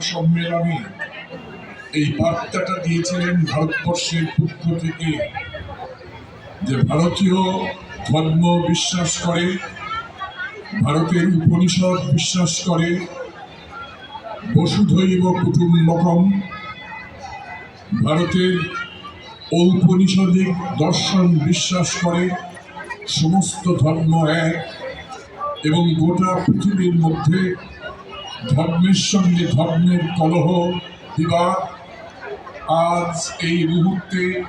সম্মেলনে এই বার্তাটা দিয়েছিলেন ভারতবর্ষের পক্ষ থেকে যে ভারতীয় ধর্ম বিশ্বাস করে, ভারতের উপনিষদ বিশ্বাস করে, বসুধৈব কুটুম্বকম, ভারতের ঔপনিষদিক দর্শন বিশ্বাস করে, সমস্ত ধর্ম এক এবং গোটা পৃথিবীর মধ্যে ধর্মের সঙ্গে ধর্মের কলহ বিবাদ আজ এই মুহূর্তে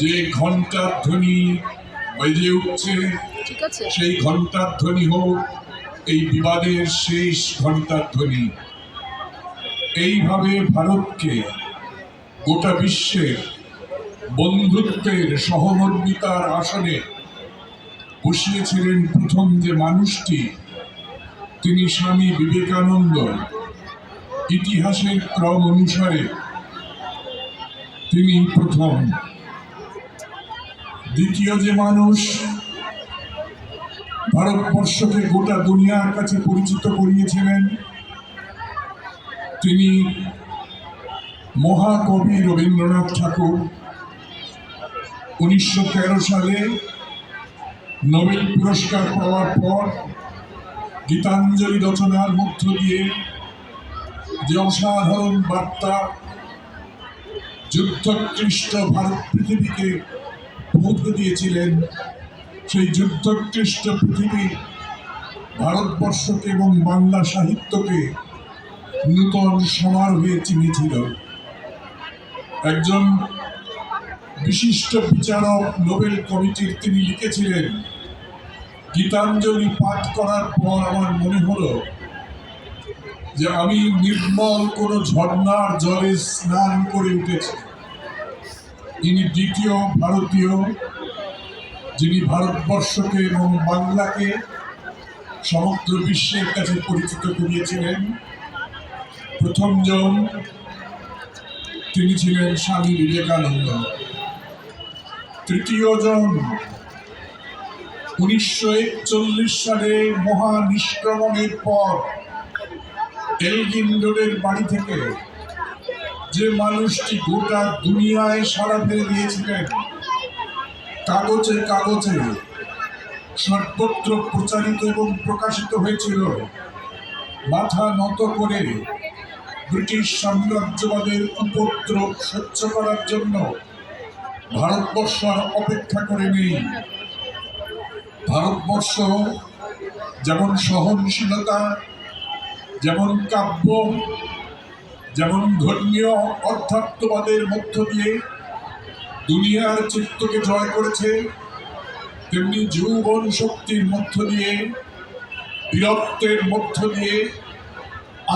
যে ঘণ্টার ধ্বনি বেজে উঠছে সেই ঘণ্টার ধ্বনি হোক এই বিবাদের শেষ ঘণ্টার ধ্বনি। এইভাবে ভারতকে গোটা বিশ্বের বন্ধুত্বের সহমর্মিতার আসনে বসিয়েছিলেন প্রথম যে মানুষটি তিনি স্বামী বিবেকানন্দ। ইতিহাসের ক্রম অনুসারে তিনি প্রথম। দ্বিতীয় যে মানুষ ভারতবর্ষকে গোটা দুনিয়ার কাছে পরিচিত করিয়েছিলেন, তিনি মহাকবি রবীন্দ্রনাথ ঠাকুর। উনিশশো তেরো সালে নোবেল পুরস্কার পাওয়ার পর গীতাঞ্জলি রচনার মধ্য দিয়ে যে অসাধারণ বার্তা যুদ্ধক্লিষ্ট ভারত পৃথিবীকে পৌঁছে দিয়েছিলেন, সেই যুদ্ধক্লিষ্ট পৃথিবী ভারতবর্ষকে এবং বাংলা সাহিত্যকে নূতন সমারোহে চিনেছিল। একজন বিশিষ্ট বিচারক নোবেল কমিটির তিনি লিখেছিলেন গীতাঞ্জলি পাঠ করার পর আমার মনে হলো যে আমি নির্মল কোনো ঝর্ণার জলে স্নান করে উঠেছি। তিনি দ্বিতীয় ভারতীয়, যিনি ভারতবর্ষকে এবং বাংলাকে সমগ্র বিশ্বের কাছে পরিচিত করিয়েছিলেন। প্রথমজন তিনি ছিলেন স্বামী বিবেকানন্দ। তৃতীয়জন উনিশশো একচল্লিশ সালে মহা নিষ্ক্রমণের পর এলগিন রোডের বাড়ি থেকে যে মানুষটি গোটা দুনিয়ায় সারা ফেলে দিয়েছিলেন, কাগজে কাগজে সর্বত্র প্রচারিত এবং প্রকাশিত হয়েছিল, মাথা নত করে ব্রিটিশ সাম্রাজ্যবাদের উপদ্রব সহ্য করার জন্য ভারতবর্ষ অপেক্ষা করে নেই। ভারতবর্ষ যেমন সহনশীলতা, যেমন কাব্য, যেমন ধর্মীয় অধ্যাত্মবাদের মধ্য দিয়ে দুনিয়ার চিত্তকে জয় করেছে, তেমনি যৌবন শক্তির মধ্য দিয়ে, বীরত্বের মধ্য দিয়ে,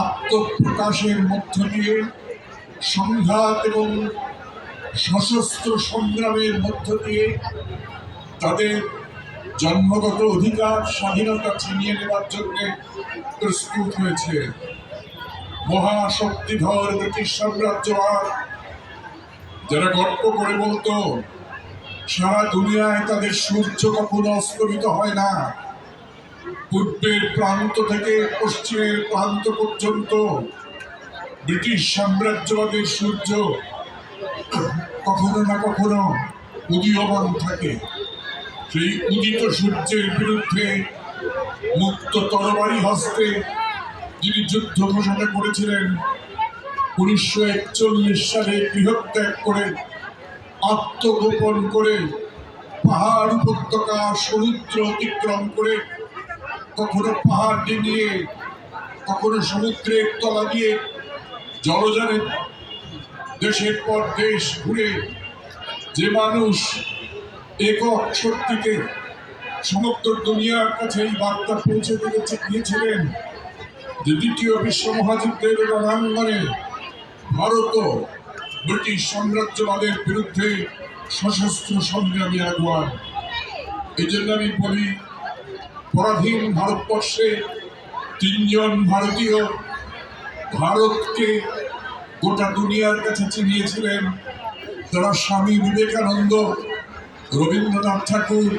আত্মপ্রকাশের মধ্য দিয়ে, সংঘাত এবং সশস্ত্র সংগ্রামের মধ্য দিয়ে তাদের জন্মগত অধিকার, স্বাধীনতা ছিনিয়ে নেওয়ার জন্য প্রস্তুত হয়েছে। মহাশক্তিধর ব্রিটিশ সাম্রাজ্যবাদ, যারা গল্প করে বলতো, সারা দুনিয়ায় তাদের সূর্য কখনো অস্তমিত হয় না। পূর্বের প্রান্ত থেকে পশ্চিমের প্রান্ত পর্যন্ত ব্রিটিশ সাম্রাজ্যবাদের সূর্য কখনো না কখনো উদীয়মান থাকে। সেই উদিত সূর্যের বিরুদ্ধে মুক্ত তরবারি হস্তে যিনি যুদ্ধ ঘোষণা করেছিলেন, উনিশশো একচল্লিশ সালে গৃহত্যাগ করে, আত্মগোপন করে, পাহাড় উপত্যকা সমুদ্র অতিক্রম করে, কখনো পাহাড় ডিঙিয়ে কখনো সমুদ্রের তলা দিয়ে জলযানে দেশের পর দেশ ঘুরে, যে মানুষ একক শক্তিতে সমগ্র দুনিয়ার কাছে এই বার্তা পৌঁছে দিতে গিয়েছিলেন যে দ্বিতীয় বিশ্ব মহাযুদ্ধের রণাঙ্গনে ভারত ব্রিটিশ সাম্রাজ্যবাদের বিরুদ্ধে সশস্ত্র সংগ্রামী আগুয়ান। এই জন্য আমি বলি, পরাধীন ভারতবর্ষে তিনজন ভারতীয় ভারতকে গোটা দুনিয়ার কাছে চিনিয়েছিলেন। তারা স্বামী বিবেকানন্দ রবীন্দ্রনাথ ঠাকুর